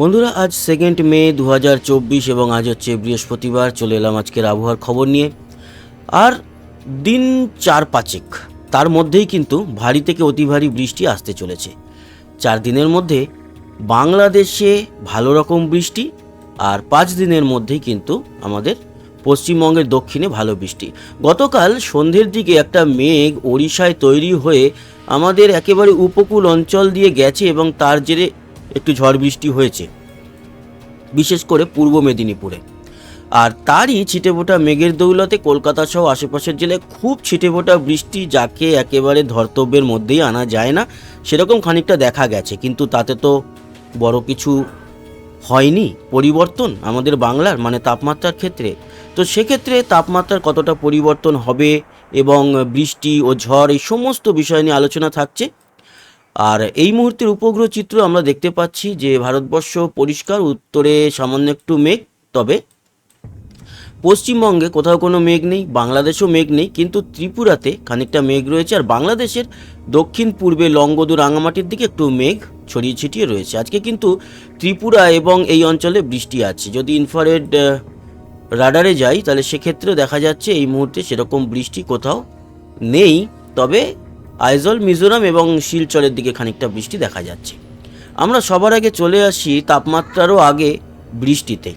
বন্ধুরা, আজ সেকেন্ড মে দু হাজার চব্বিশ এবং আজ হচ্ছে বৃহস্পতিবার। চলে এলাম আজকের আবহাওয়ার খবর নিয়ে। আর দিন চার পাঁচেক, তার মধ্যেই কিন্তু ভারী থেকে অতি ভারী বৃষ্টি আসতে চলেছে। চার দিনের মধ্যে বাংলাদেশে ভালো রকম বৃষ্টি, আর পাঁচ দিনের মধ্যেই কিন্তু আমাদের পশ্চিমবঙ্গের দক্ষিণে ভালো বৃষ্টি। গতকাল সন্ধ্যের দিকে একটা মেঘ ওড়িশায় তৈরি হয়ে আমাদের একেবারে উপকূল অঞ্চল দিয়ে গেছে এবং তার জেরে একটু ঝড় বৃষ্টি হয়েছে, বিশেষ করে পূর্ব মেদিনীপুরে। আর তারই ছিটেফোঁটা মেঘের দৌলতে কলকাতা সহ আশেপাশের জেলায় খুব ছিটেফোঁটা বৃষ্টি যাকে একেবারে ধর্তব্যের মধ্যেই আনা যায় না, সেরকম খানিকটা দেখা গেছে। কিন্তু তাতে তো বড় কিছু হয়নি, পরিবর্তন আমাদের বাংলার মানে তাপমাত্রার ক্ষেত্রে। তো সেক্ষেত্রে তাপমাত্রার কতটা পরিবর্তন হবে এবং বৃষ্টি ও ঝড় এই সমস্ত বিষয় নিয়ে আলোচনা থাকছে। আর এই মুহূর্তের উপগ্রহ চিত্র আমরা দেখতে পাচ্ছি যে ভারতবর্ষ পরিষ্কার, উত্তরে সামান্য একটু মেঘ, তবে পশ্চিমবঙ্গে কোথাও কোনো মেঘ নেই, বাংলাদেশেও মেঘ নেই, কিন্তু ত্রিপুরাতে খানিকটা মেঘ রয়েছে আর বাংলাদেশের দক্ষিণ পূর্বে লঙ্গদু রাঙামাটির দিকে একটু মেঘ ছড়িয়ে ছিটিয়ে রয়েছে। আজকে কিন্তু ত্রিপুরা এবং এই অঞ্চলে বৃষ্টি আছে। যদি ইনফ্রারেড রাডারে যাই, তাহলে সেক্ষেত্রেও দেখা যাচ্ছে এই মুহূর্তে সেরকম বৃষ্টি কোথাও নেই, তবে আইজল, মিজোরাম এবং শিলচরের দিকে খানিকটা বৃষ্টি দেখা যাচ্ছে। আমরা সবার আগে চলে আসি তাপমাত্রারও আগে বৃষ্টিতে।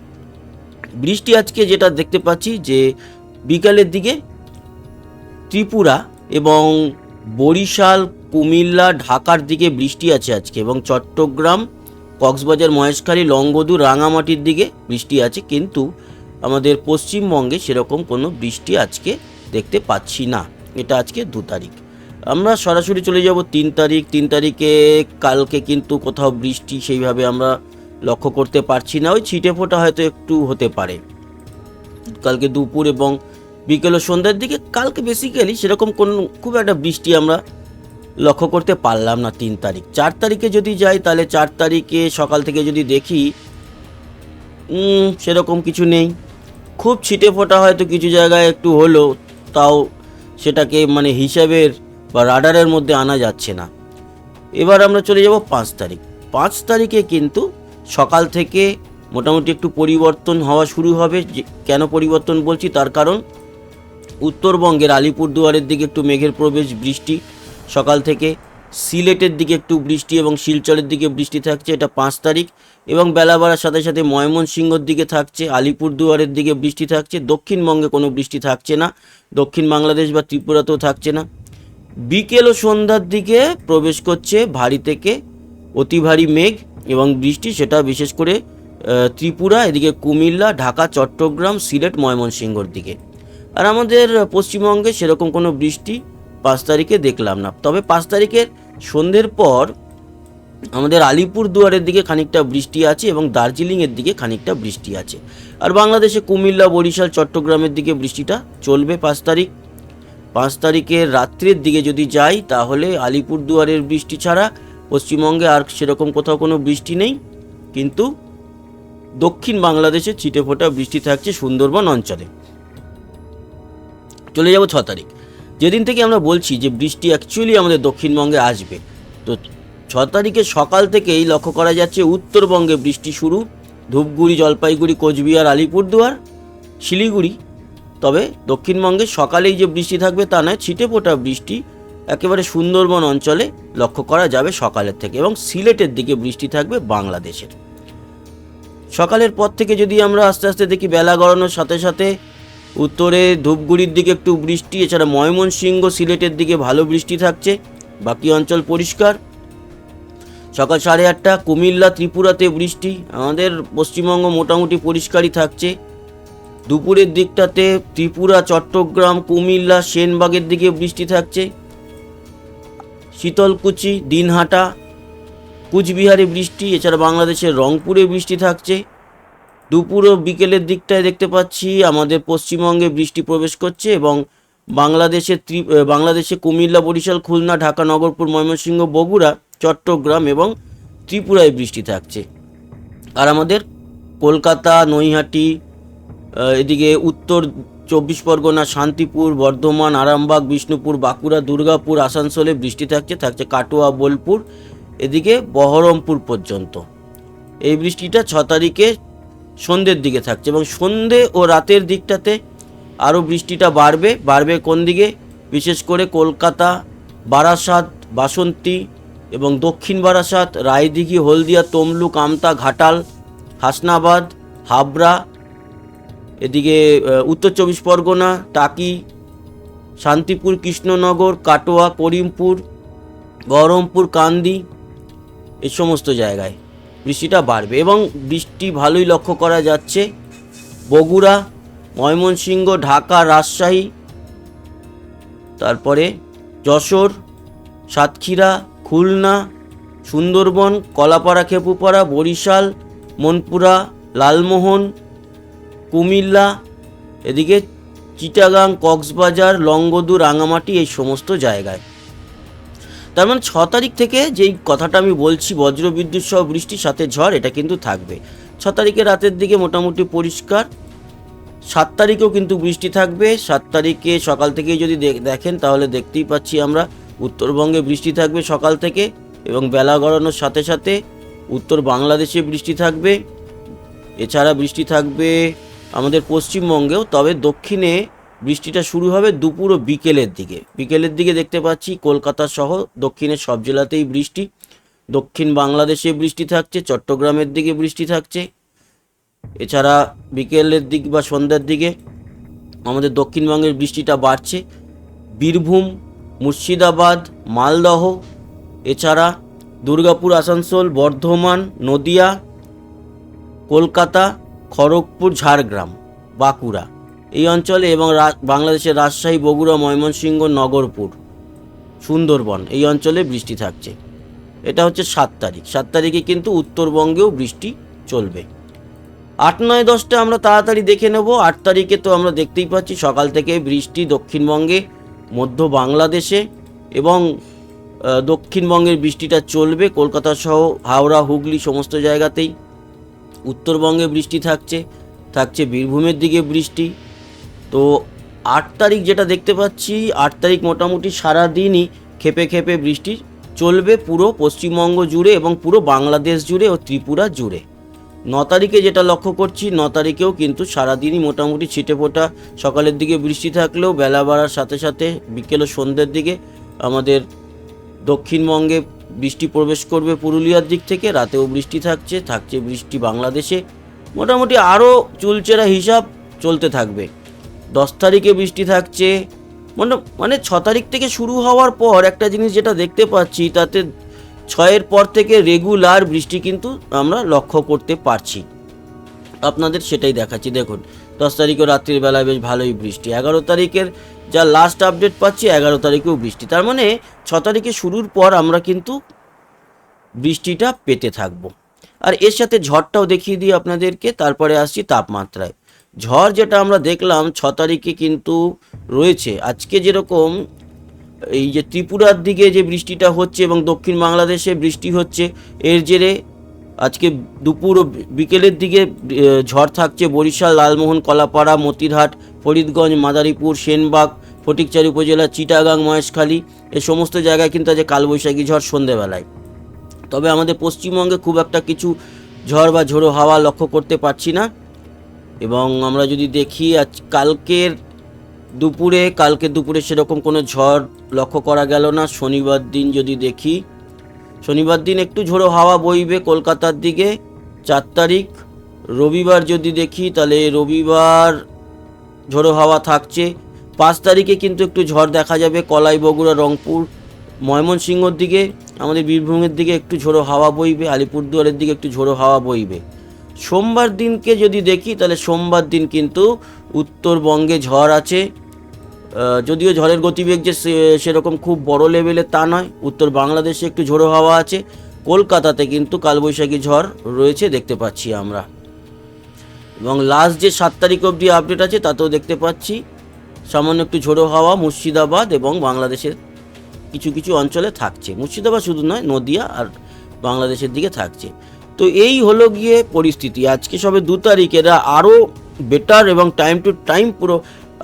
বৃষ্টি আজকে যেটা দেখতে পাচ্ছি যে বিকালের দিকে ত্রিপুরা এবং বরিশাল, কুমিল্লা, ঢাকার দিকে বৃষ্টি আছে আজকে এবং চট্টগ্রাম, কক্সবাজার, মহেশখালী, লংগদু, রাঙামাটির দিকে বৃষ্টি আছে কিন্তু আমাদের পশ্চিমবঙ্গে সেরকম কোনো বৃষ্টি আজকে দেখতে পাচ্ছি না। এটা আজকে দু তারিখ। আমরা সরাসরি চলে যাব তিন তারিখ। তিন তারিখে কালকে কিন্তু কোথাও বৃষ্টি সেইভাবে আমরা লক্ষ্য করতে পারছি না। ওই ছিটে ফোটা হয়তো একটু হতে পারে। কালকে দুপুর এবং বিকেল ও সন্ধ্যার দিকে কালকে বেসিক্যালি সেরকম কোন খুব একটা বৃষ্টি আমরা লক্ষ্য করতে পারলাম না তিন তারিখ। চার তারিখে যদি যাই তাহলে চার তারিখে সকাল থেকে যদি দেখি সেরকম কিছু নেই। খুব ছিটে ফোটা হয়তো কিছু জায়গায় একটু হলো, তাও সেটাকে মানে হিসাবের বা রাডারের মধ্যে আনা যাচ্ছে না। এবার আমরা চলে যাব পাঁচ তারিখ। পাঁচ তারিখে কিন্তু সকাল থেকে মোটামুটি একটু পরিবর্তন হওয়া শুরু হবে। কেন পরিবর্তন বলছি? তার কারণ উত্তরবঙ্গের আলিপুরদুয়ারের দিকে একটু মেঘের প্রবেশ, বৃষ্টি। সকাল থেকে সিলেটের দিকে একটু বৃষ্টি এবং শিলচরের দিকে বৃষ্টি থাকছে। এটা পাঁচ তারিখ এবং বেলা বাড়ার সাথে সাথে ময়মনসিংহর দিকে থাকছে, আলিপুরদুয়ারের দিকে বৃষ্টি থাকছে। দক্ষিণবঙ্গে কোনো বৃষ্টি থাকছে না। দক্ষিণ বাংলাদেশ বা ত্রিপুরাতেও থাকছে না। বিকেল ও সন্ধ্যার দিকে প্রবেশ করছে ভারী থেকে অতি ভারী মেঘ এবং বৃষ্টি, সেটা বিশেষ করে ত্রিপুরা, এদিকে কুমিল্লা, ঢাকা, চট্টগ্রাম, সিলেট, ময়মনসিংহর দিকে। আর আমাদের পশ্চিমবঙ্গে সেরকম কোনো বৃষ্টি পাঁচ তারিখে দেখলাম না। তবে পাঁচ তারিখের সন্ধ্যের পর আমাদের আলিপুর দুয়ারের দিকে খানিকটা বৃষ্টি আছে এবং দার্জিলিংয়ের দিকে খানিকটা বৃষ্টি আছে। আর বাংলাদেশে কুমিল্লা, বরিশাল, চট্টগ্রামের দিকে বৃষ্টিটা চলবে পাঁচ তারিখ। পাঁচ তারিখের রাত্রের দিকে যদি যাই, তাহলে আলিপুরদুয়ারের বৃষ্টি ছাড়া পশ্চিমবঙ্গে আর সেরকম কোথাও কোনো বৃষ্টি নেই। কিন্তু দক্ষিণ বাংলাদেশে ছিটেফোঁটা বৃষ্টি থাকছে সুন্দরবন অঞ্চলে। চলে যাব ছ তারিখ। যেদিন থেকে আমরা বলছি যে বৃষ্টি অ্যাকচুয়ালি আমাদের দক্ষিণবঙ্গে আসবে, তো ছ তারিখে সকাল থেকেই লক্ষ্য করা যাচ্ছে উত্তরবঙ্গে বৃষ্টি শুরু। ধূপগুড়ি, জলপাইগুড়ি, কোচবিহার, আলিপুরদুয়ার, শিলিগুড়ি তবে দক্ষিণবঙ্গে সকালেই যে বৃষ্টি থাকবে তা নয়, ছিটে ছিটেফোঁটা বৃষ্টি একেবারে সুন্দরবন অঞ্চলে লক্ষ্য করা যাবে সকালের থেকে এবং সিলেটের দিকে বৃষ্টি থাকবে বাংলাদেশের। সকালের পর থেকে যদি আমরা আস্তে আস্তে দেখি বেলা গড়ানোর সাথে সাথে উত্তরে ধূপগুড়ির দিকে একটু বৃষ্টি, এছাড়া ময়মনসিংহ সিলেটের দিকে ভালো বৃষ্টি থাকছে, বাকি অঞ্চল পরিষ্কার। সকাল সাড়ে আটটা, কুমিল্লা, ত্রিপুরাতে বৃষ্টি, আমাদের পশ্চিমবঙ্গ মোটামুটি পরিষ্কারই থাকছে। দুপুরের দিকটাতে ত্রিপুরা, চট্টগ্রাম, কুমিল্লা, সেনবাগের দিকে বৃষ্টি থাকছে। শীতলকুচি, দিনহাটা, কুচবিহারে বৃষ্টি, এছাড়া বাংলাদেশের রংপুরে বৃষ্টি থাকছে। দুপুর ও বিকেলের দিকটায় দেখতে পাচ্ছি আমাদের পশ্চিমবঙ্গে বৃষ্টি প্রবেশ করছে এবং বাংলাদেশে ত্রি বাংলাদেশে কুমিল্লা, বরিশাল, খুলনা, ঢাকা, নগরপুর, ময়মনসিংহ, বগুড়া, চট্টগ্রাম এবং ত্রিপুরায় বৃষ্টি থাকছে। আর আমাদের কলকাতা, নৈহাটি এদিকে উত্তর চব্বিশ পরগনা, শান্তিপুর, বর্ধমান, আরামবাগ, বিষ্ণুপুর, বাঁকুড়া, দুর্গাপুর, আসানসোলে বৃষ্টি থাকছে থাকছে কাটোয়া, বোলপুর, এদিকে বহরমপুর পর্যন্ত। এই বৃষ্টিটা ছ তারিখে সন্ধ্যের দিকে থাকছে এবং সন্ধে ও রাতের দিকটাতে আরও বৃষ্টিটা বাড়বে বাড়বে কোন দিকে? বিশেষ করে কলকাতা, বারাসাত, বাসন্তী এবং দক্ষিণ বারাসাত, রায়দিঘি, হলদিয়া, তমলুক, আমতা, ঘাটাল, হাসনাবাদ, হাবড়া এদিকে উত্তর চব্বিশ পরগনা, টাকি, শান্তিপুর, কৃষ্ণনগর, কাটোয়া, করিমপুর, বহরমপুর, কান্দি, এই সমস্ত জায়গায় বৃষ্টিটা বাড়বে এবং বৃষ্টি ভালোই লক্ষ্য করা যাচ্ছে। বগুড়া, ময়মনসিংহ, ঢাকা, রাজশাহী, তারপরে যশোর, সাতক্ষীরা, খুলনা, সুন্দরবন, কলাপাড়া, খেপুপাড়া, বরিশাল, মনপুরা, লালমোহন কুমিল্লা, এদিকে চিটাগাং, কক্সবাজার লংগদু রাঙামাটি এই সমস্ত জায়গায়। তার মানে ছ তারিখ থেকে যেই কথাটা আমি বলছি, বজ্রবিদ্যুৎ সহ বৃষ্টির সাথে ঝড়, এটা কিন্তু থাকবে। ছ তারিখে রাতের দিকে মোটামুটি পরিষ্কার, সাত তারিখেও কিন্তু বৃষ্টি থাকবে। সাত তারিখে সকাল থেকেই যদি দেখ- দেখেন, তাহলে দেখতেই পাচ্ছি আমরা উত্তরবঙ্গে বৃষ্টি থাকবে সকাল থেকে এবং বেলা গড়ানোর সাথে সাথে উত্তর বাংলাদেশে বৃষ্টি থাকবে। এছাড়া বৃষ্টি থাকবে আমাদের পশ্চিমবঙ্গেও, তবে দক্ষিণে বৃষ্টিটা শুরু হবে দুপুর ও বিকেলের দিকে। বিকেলের দিকে দেখতে পাচ্ছি কলকাতা সহ দক্ষিণের সব জেলাতেই বৃষ্টি। দক্ষিণ বাংলাদেশে বৃষ্টি থাকছে, চট্টগ্রামের দিকে বৃষ্টি থাকছে। এছাড়া বিকেলের দিক বা সন্ধ্যার দিকে আমাদের দক্ষিণবঙ্গের বৃষ্টিটা বাড়ছে। বীরভূম, মুর্শিদাবাদ, মালদহ, এছাড়া দুর্গাপুর, আসানসোল, বর্ধমান, নদিয়া, কলকাতা খড়গপুর, ঝাড়গ্রাম, বাঁকুড়া। এই অঞ্চলে এবং বাংলাদেশের রাজশাহী, বগুড়া, ময়মনসিংহ, নগরপুর, সুন্দরবন এই অঞ্চলে বৃষ্টি থাকছে। এটা হচ্ছে সাত তারিখ। সাত তারিখে কিন্তু উত্তরবঙ্গেও বৃষ্টি চলবে। আট নয় দশটা আমরা তাড়াতাড়ি দেখে নেব। আট তারিখে তো আমরা দেখতেই পাচ্ছি সকাল থেকে বৃষ্টি দক্ষিণবঙ্গে, মধ্য বাংলাদেশে এবং দক্ষিণবঙ্গের বৃষ্টিটা চলবে। কলকাতা সহ হাওড়া, হুগলি সমস্ত জায়গাতেই। উত্তরবঙ্গে বৃষ্টি থাকছে থাকছে বীরভূমের দিকে বৃষ্টি। তো আট তারিখ যেটা দেখতে পাচ্ছি, আট তারিখ মোটামুটি সারা দিনই খেপে খেপে বৃষ্টি চলবে পুরো পশ্চিমবঙ্গ জুড়ে এবং পুরো বাংলাদেশ জুড়ে ও ত্রিপুরা জুড়ে। ন তারিখে যেটা লক্ষ্য করছি, ন তারিখেও কিন্তু সারাদিনই মোটামুটি ছিটে ফোটা, সকালের দিকে বৃষ্টি থাকলেও বেলা বাড়ার সাথে সাথে বিকেল ও সন্ধ্যের দিকে আমাদের দক্ষিণবঙ্গে বৃষ্টি প্রবেশ করবে পুরুলিয়ার দিক থেকে, রাতেও বৃষ্টি থাকছে থাকছে বৃষ্টি বাংলাদেশে। মোটামুটি আরও চুলচেরা হিসাব চলতে থাকবে। দশ তারিখে বৃষ্টি থাকছে। মানে মানে ছ তারিখ থেকে শুরু হওয়ার পর একটা জিনিস যেটা দেখতে পাচ্ছি, তাতে ছয়ের পর থেকে রেগুলার বৃষ্টি কিন্তু আমরা লক্ষ্য করতে পারছি। আপনাদের সেটাই দেখাচ্ছি। দেখুন, দশ তারিখেও রাত্রির বেলায় বেশ ভালোই বৃষ্টি। এগারো তারিখের যা লাস্ট আপডেট পাচ্ছি, এগারো তারিখেও বৃষ্টি। তার মানে ছ তারিখে শুরুর পর আমরা কিন্তু বৃষ্টিটা পেতে থাকব। আর এর সাথে ঝড়টাও দেখিয়ে দিই আপনাদেরকে, তারপরে আসছি তাপমাত্রায়। ঝড় যেটা আমরা দেখলাম, ছ তারিখে কিন্তু রয়েছে। আজকে যেরকম এই যে ত্রিপুরার দিকে যে বৃষ্টিটা হচ্ছে এবং দক্ষিণ বাংলাদেশে বৃষ্টি হচ্ছে, এর জেরে আজকে দুপুর ও বিকেলের দিকে ঝড় থাকছে বরিশাল, লালমোহন, কলাপাড়া, মতিরহাট ফরিদগঞ্জ, মাদারীপুর, সেনবাগ, ফটিকচারি উপজেলা, চিটাগাং, মহেশখালী এ সমস্ত জায়গায় কিন্তু আজ কালবৈশাখী ঝড় সন্ধেবেলায়। তবে আমাদের পশ্চিমবঙ্গে খুব একটা কিছু ঝড় বা ঝোড়ো হাওয়া লক্ষ্য করতে পারছি না এবং আমরা যদি দেখি আজ কালকের দুপুরে, কালকে দুপুরে সেরকম কোনো ঝড় লক্ষ্য করা গেল না। শনিবার দিন যদি দেখি, শনিবার দিন একটু ঝোড়ো হাওয়া বইবে কলকাতার দিকে। চার তারিখ, রবিবার যদি দেখি, তাহলে রবিবার ঝোড়ো হাওয়া থাকছে। পাঁচ তারিখে কিন্তু একটু ঝড় দেখা যাবে, কলাই, বগুড়া, রংপুর, ময়মনসিংহর দিকে, আমাদের বীরভূমের দিকে একটু ঝোড়ো হাওয়া বইবে, আলিপুরদুয়ারের দিকে একটু ঝোড়ো হাওয়া বইবে। সোমবার দিনকে যদি দেখি, তাহলে সোমবার দিন কিন্তু উত্তরবঙ্গে ঝড় আছে। যদিও ঝড়ের গতিবেগ যে সেরকম খুব বড় লেভেলে তা নয়, উত্তর বাংলাদেশে একটু ঝোড়ো হাওয়া আছে, কলকাতাতে কিন্তু কালবৈশাখী ঝড় রয়েছে, দেখতে পাচ্ছি আমরা। এবং লাস্ট যে সাত তারিখ অবধি আপডেট আছে, তাতেও দেখতে পাচ্ছি। সামান্য একটু ঝোড়ো হাওয়া মুর্শিদাবাদ এবং বাংলাদেশের কিছু কিছু অঞ্চলে থাকছে। মুর্শিদাবাদ শুধু নয়, নদিয়া আর বাংলাদেশের দিকে থাকছে। তো এই হলো গিয়ে পরিস্থিতি। আজকে সবে দু তারিখ এরা আরও বেটার এবং টাইম টু টাইম পুরো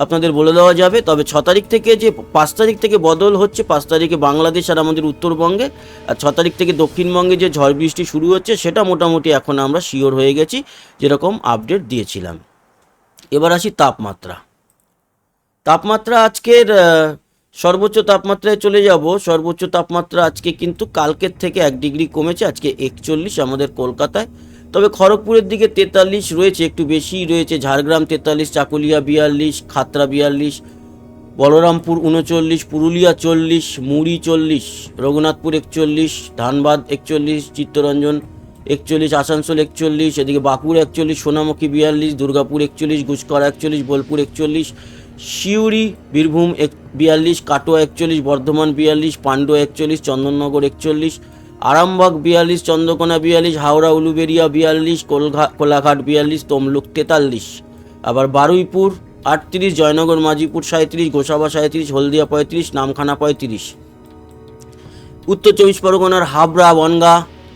আপনাদের বলে দেওয়া যাবে। তবে ছ তারিখ থেকে যে পাঁচ তারিখ থেকে বদল হচ্ছে, পাঁচ তারিখে বাংলাদেশ আর আমাদের উত্তরবঙ্গে, আর ছ তারিখ থেকে দক্ষিণবঙ্গে যে ঝড় বৃষ্টি শুরু হচ্ছে, সেটা মোটামুটি এখন আমরা শিওর হয়ে গেছি, যেরকম আপডেট দিয়েছিলাম। এবার আসি তাপমাত্রা। তাপমাত্রা আজকের সর্বোচ্চ তাপমাত্রায় চলে যাব। সর্বোচ্চ তাপমাত্রা আজকে কিন্তু কালকের থেকে এক ডিগ্রি কমেছে, আজকে একচল্লিশ আমাদের কলকাতায়। তবে খড়গপুরের দিকে তেতাল্লিশ রয়েছে, একটু বেশি রয়েছে। ঝাড়গ্রাম তেতাল্লিশ, চাকুলিয়া বিয়াল্লিশ, খাতরা বিয়াল্লিশ, বলরামপুর উনচল্লিশ, পুরুলিয়া চল্লিশ, মুড়ি চল্লিশ, রঘুনাথপুর একচল্লিশ, ধানবাদ একচল্লিশ, চিত্তরঞ্জন একচল্লিশ, আসানসোল একচল্লিশ, এদিকে বাঁকুড়া একচল্লিশ, সোনামুখী বিয়াল্লিশ, দুর্গাপুর একচল্লিশ গুসকরা একচল্লিশ, বোলপুর একচল্লিশ, সিউড়ি, বীরভূম এক বিয়াল্লিশ, কাটোয়া একচল্লিশ, বর্ধমান বিয়াল্লিশ, পান্ডুয়া একচল্লিশ, চন্দননগর একচল্লিশ আরামবাগ বিয়াল্লিশ, চন্দ্রকোনা বিয়াল্লিশ, হাওড়া উলুবেরিয়া বিয়াল্লিশ, কোলঘা কোলাঘাট বিয়াল্লিশ, তমলুক তেতাল্লিশ। আবার বারুইপুর আটত্রিশ, জয়নগর মাঝিপুর সাঁত্রিশ গোসাবা সাঁত্রিশ হলদিয়া পঁয়ত্রিশ, নামখানা পঁয়ত্রিশ। উত্তর চব্বিশ পরগনার হাবড়া, বনগা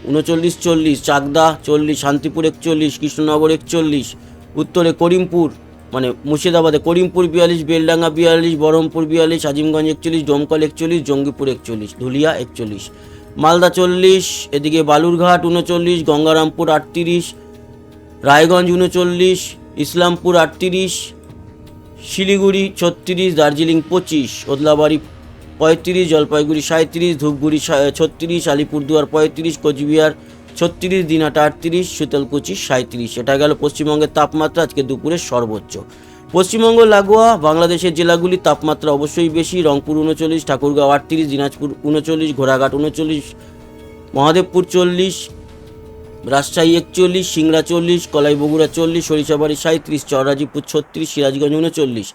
উনচল্লিশ, চল্লিশ। চাকদা চল্লিশ, শান্তিপুর একচল্লিশ, কৃষ্ণনগর একচল্লিশ। উত্তরে করিমপুর মানে মুর্শিদাবাদে করিমপুর বিয়াল্লিশ, বেলডাঙ্গা বিয়াল্লিশ, বহরমপুর বিয়াল্লিশ, আজিমগঞ্জ একচল্লিশ, ডোমকল একচল্লিশ, জঙ্গিপুর একচল্লিশ, ধুলিয়া একচল্লিশ। মালদা চল্লিশ, এদিকে বালুরঘাট উনচল্লিশ, গঙ্গারামপুর আটত্রিশ, রায়গঞ্জ উনচল্লিশ, ইসলামপুর আটত্রিশ, শিলিগুড়ি ছত্রিশ, দার্জিলিং পঁচিশ ওদলাবাড়ি পঁয়ত্রিশ, জলপাইগুড়ি সাঁত্রিশ ধূপগুড়ি ছত্রিশ, আলিপুরদুয়ার পঁয়ত্রিশ, কোচবিহার ছত্রিশ দিনহাটা আটত্রিশ, শীতলকুচি সাঁত্রিশ এটা গেল পশ্চিমবঙ্গের তাপমাত্রা, আজকে দুপুরের সর্বোচ্চ। পশ্চিমবঙ্গ, লাগোয়া, বাংলাদেশের জেলাগুলির তাপমাত্রা অবশ্যই বেশি। রংপুর উনচল্লিশ, ঠাকুরগাঁও আটত্রিশ, দিনাজপুর উনচল্লিশ, ঘোড়াঘাট উনচল্লিশ, মহাদেবপুর চল্লিশ, রাজশাহী একচল্লিশ, সিংড়া চল্লিশ কলাই বগুড়া চল্লিশ, সরিষাবাড়ি সাঁত্রিশ চররাজিপুর ছত্রিশ, সিরাজগঞ্জ উনচল্লিশ,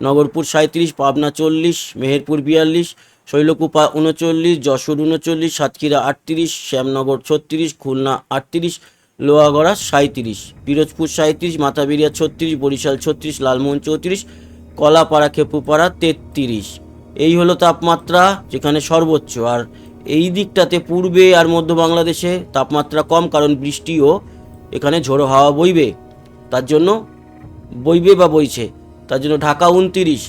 নগরপুর সাঁত্রিশ পাবনা চল্লিশ, মেহেরপুর বিয়াল্লিশ, শৈলকুপা উনচল্লিশ, যশোর উনচল্লিশ, সাতক্ষীরা আটত্রিশ, শ্যামনগর ছত্রিশ, খুলনা আটত্রিশ লোহাগড়া সাঁত্রিশ পিরোজপুর সাঁত্রিশ মাথাবেরিয়া ছত্রিশ, বরিশাল ছত্রিশ, লালমোহন চৌত্রিশ, কলাপাড়া খেপুপাড়া তেত্রিশ। এই হলো তাপমাত্রা যেখানে সর্বোচ্চ। আর এই দিকটাতে পূর্বে আর মধ্য বাংলাদেশে তাপমাত্রা কম, কারণ বৃষ্টিও এখানে ঝোড়ো হাওয়া বইবে। তার জন্য বইবে বা বইছে। তার জন্য ঢাকা উনতিরিশ,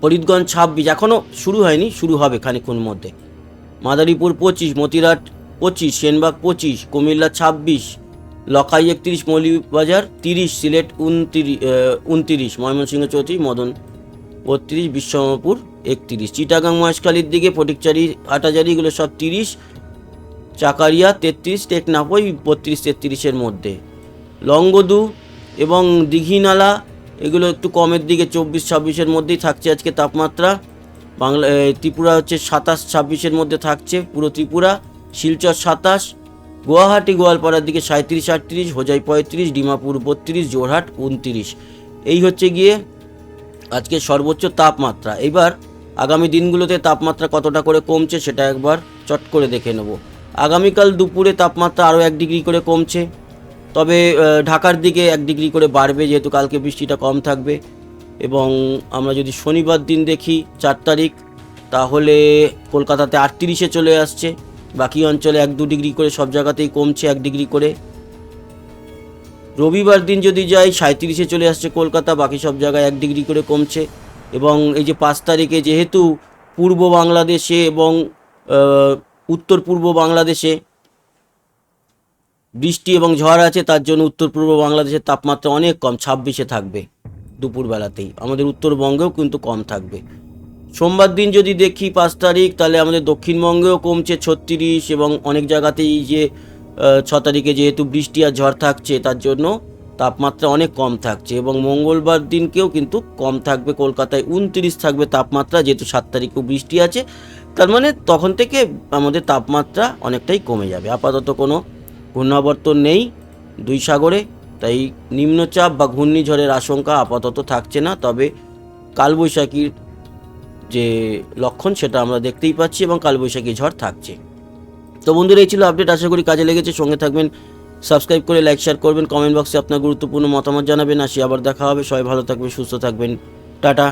ফরিদগঞ্জ ছাব্বিশ। এখনও শুরু হয়নি, শুরু হবে খানিক্ষণ মধ্যে। মাদারীপুর পঁচিশ মতিরাট পঁচিশ, সেনবাগ পঁচিশ, কুমিল্লা ছাব্বিশ, লখাই একত্রিশ মৌলিবাজার তিরিশ, সিলেট উনতিরিশ উনতিরিশ, ময়মনসিংহ চৌত্রিশ, মদন বত্রিশ বিশ্বমপুর একত্রিশ, চিটাগাং, মহেশখালীর দিকে ফটিকচারি, হাটাজারি, এগুলো সব তিরিশ, চাকারিয়া তেত্রিশ টেকনাফ ওই বত্রিশ, তেত্রিশের মধ্যে। লংগদু এবং দীঘিনালা, এগুলো একটু কমের দিকে চব্বিশ, ছাব্বিশের মধ্যেই থাকছে আজকে তাপমাত্রা। বাংলা ত্রিপুরা হচ্ছে সাতাশ, ছাব্বিশের মধ্যে থাকছে পুরো ত্রিপুরা। শিলচর সাতাশ, গুয়াহাটি গোয়ালপাড়ার দিকে সাঁত্রিশ আটত্রিশ, হোজাই পঁয়ত্রিশ, ডিমাপুর বত্রিশ জোরহাট উনত্রিশ। এই হচ্ছে গিয়ে আজকে সর্বোচ্চ তাপমাত্রা। এবার আগামী দিনগুলোতে তাপমাত্রা কতটা করে কমছে সেটা একবার চট করে দেখে নেব। আগামীকাল দুপুরে তাপমাত্রা আরও এক ডিগ্রি করে কমছে। তবে ঢাকার দিকে এক ডিগ্রি করে বাড়বে, যেহেতু কালকে বৃষ্টিটা কম থাকবে। এবং আমরা যদি শনিবার দিন দেখি চার তারিখ, তাহলে কলকাতাতে আটত্রিশে চলে আসছে। বাকি অঞ্চলে এক দু ডিগ্রি করে সব জায়গাতেই কমছে, এক ডিগ্রি করে। রবিবার দিন যদি যাই সাঁত্রিশে চলে আসছে কলকাতা, বাকি সব জায়গায় এক ডিগ্রি করে কমছে। এবং এই যে পাঁচ তারিখে যেহেতু পূর্ব বাংলাদেশে এবং উত্তর পূর্ব বাংলাদেশে বৃষ্টি এবং ঝড় আছে, তার জন্য উত্তর পূর্ব বাংলাদেশের তাপমাত্রা অনেক কম, ছাব্বিশে থাকবে দুপুরবেলাতেই। আমাদের উত্তরবঙ্গেও কিন্তু কম থাকবে। সোমবার দিন যদি দেখি পাঁচ তারিখ, তাহলে আমাদের দক্ষিণবঙ্গেও কমছে ছত্রিশ এবং অনেক জায়গাতেই যে ছ তারিখে যেহেতু বৃষ্টি আর ঝড় থাকছে, তার জন্য তাপমাত্রা অনেক কম থাকছে এবং মঙ্গলবার দিনকেও কিন্তু কম থাকবে। কলকাতায় উনত্রিশ থাকবে তাপমাত্রা, যেহেতু সাত তারিখেও বৃষ্টি আছে। তার মানে তখন থেকে আমাদের তাপমাত্রা অনেকটাই কমে যাবে। আপাতত কোনো ঘূর্ণাবর্তন নেই দুই সাগরে, তাই নিম্নচাপ বা ঘূর্ণিঝড়ের আশঙ্কা আপাতত থাকছে না। তবে কালবৈশাখীর যে লক্ষণ সেটা আমরা দেখতেই পাচ্ছি এবং কালবৈশাখী ঝড় থাকছে। তো বন্ধুরা, এই ছিল আপডেট আশা করি কাজে লেগেছে। সঙ্গে থাকবেন সাবস্ক্রাইব করে লাইক শেয়ার করবেন কমেন্ট বক্সে আপনার গুরুত্বপূর্ণ মতামত জানাবেন। আসি আবার দেখা হবে। সবাই ভালো থাকবেন, সুস্থ থাকবেন। টাটা।